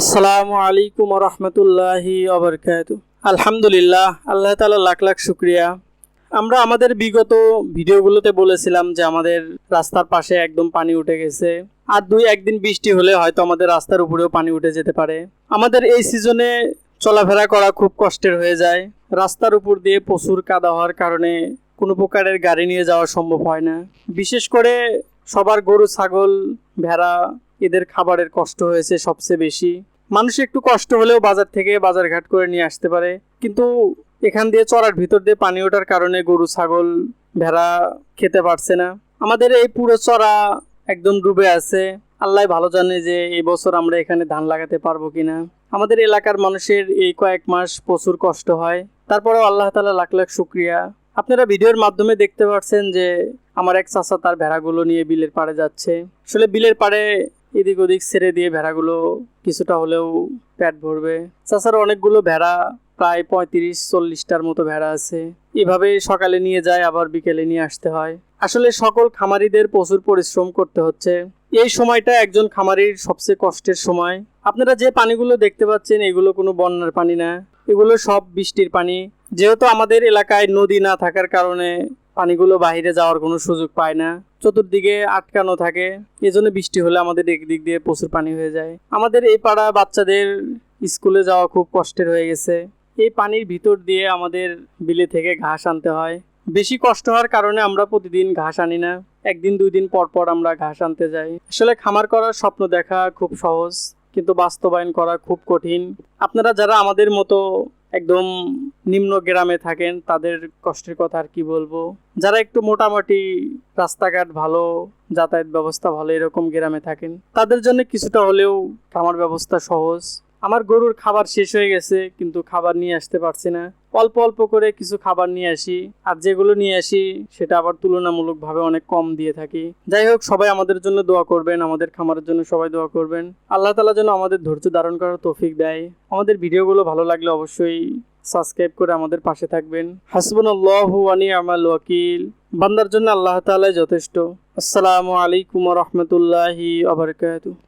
আসসালামু আলাইকুম রহমতুল্লাহি অবরকাত আলহামদুলিল্লাহ, আল্লাহ তালা লাখ লাখ শুক্রিয়া। আমরা আমাদের বিগত ভিডিওগুলোতে বলেছিলাম যে আমাদের রাস্তার পাশে একদম পানি উঠে গেছে। আর দুই একদিন বৃষ্টি হলে হয়তো আমাদের রাস্তার উপরেও পানি উঠে যেতে পারে। আমাদের এই সিজনে চলাফেরা করা খুব কষ্টের হয়ে যায়। রাস্তার উপর দিয়ে প্রচুর কাদা হওয়ার কারণে কোনো প্রকারের গাড়ি নিয়ে যাওয়া সম্ভব হয় না। বিশেষ করে সবার গরু, ছাগল, ভেড়া এদের খাবারের কষ্ট হয়েছে সবচেয়ে বেশি। মানুষ একটু কষ্ট হলেও বাজার থেকে বাজারঘাট করে নিয়ে আসতে পারে। কিন্তু এখান দিয়ে চড়ার ভিতর দিয়ে পানি ওঠার কারণে গরু, ছাগল, ভেড়া খেতে পারছে না। আমাদের এই পুরো চড়া একদম ডুবে আছে। আল্লাহ ভালো জানে যে এই বছর আমরা এখানে ধান লাগাতে পারব কিনা। আমাদের এলাকার মানুষের এই কয়েক মাস প্রচুর কষ্ট হয়। তারপরেও আল্লাহ তালা লাখ লাখ শুক্রিয়া। আপনারা ভিডিওর মাধ্যমে দেখতে পাচ্ছেন যে আমার এক চাচা তার ভেড়াগুলো নিয়ে বিলের পাড়ে যাচ্ছে। আসলে বিলের পাড়ে এদিক ওদিক ছেড়ে দিয়ে ভেড়াগুলো কিছুটা হলেও পেট ভরবে। চাচার অনেকগুলো ভেড়া, প্রায় পঁয়ত্রিশ, চল্লিশটার মতো ভেড়া আছে। এভাবে সকালে নিয়ে যায়, আবার বিকেলে নিয়ে আসতে হয়। আসলে সকল খামারিদের প্রচুর পরিশ্রম করতে হচ্ছে। এই সময়টা একজন খামারির সবচেয়ে কষ্টের সময়। আপনারা যে পানিগুলো দেখতে পাচ্ছেন, এগুলো কোনো বন্যার পানি না। এগুলো সব বৃষ্টির পানি। যেহেতু আমাদের এলাকায় নদী না থাকার কারণে পানিগুলো বাইরে যাওয়ার কোনো সুযোগ পায় না। চতুর্দিকে আটকানো থাকে। এজন্য বৃষ্টি হলে আমাদের দিক দিয়ে প্রচুর পানি হয়ে যায়। আমাদের এই পাড়া বাচ্চাদের স্কুলে যাওয়া খুব কষ্টের হয়ে গেছে। এই পানির ভিতর দিয়ে আমাদের বিলে থেকে ঘাস আনতে হয়। বেশি কষ্ট হওয়ার কারণে আমরা প্রতিদিন ঘাস আনি না। একদিন দুই দিন পর পর আমরা ঘাস আনতে যাই। আসলে খামার করার স্বপ্ন দেখা খুব সহজ, কিন্তু বাস্তবায়ন করা খুব কঠিন। আপনারা যারা আমাদের মতো একদম নিম্ন গ্রামে থাকেন, তাদের কষ্টের কথা আর কি বলব? যারা একটু মোটামুটি রাস্তাঘাট ভালো, যাতায়াত ব্যবস্থা ভালো, এরকম গ্রামে থাকেন, তাদের জন্য কিছুটা হলেও খামার ব্যবস্থা সহজ। আমার গরুর খাবার শেষ হয়ে গেছে, কিন্তু খাবার নিয়ে আসতে পারছি না। অল্প অল্প করে কিছু খাবার নিয়ে আসি, আর যেগুলো নিয়ে আসি, সেটা আবার তুলনামূলকভাবে অনেক কম দিয়ে থাকি। যাই হোক, সবাই আমাদের জন্য দোয়া করবেন, আমাদের খামারের জন্য সবাই দোয়া করবেন। আল্লাহ তালা যেন আমাদের ধৈর্য ধারণ করার তৌফিক দেয়। আমাদের ভিডিওগুলো ভালো লাগলে অবশ্যই সাবস্ক্রাইব করে আমাদের পাশে থাকবেন। হাসবুন আল্লাহ ওয়াকিল। বান্দার জন্য আল্লাহ তালাই যথেষ্ট। আসসালামু আলাইকুম রহমতুল্লাহি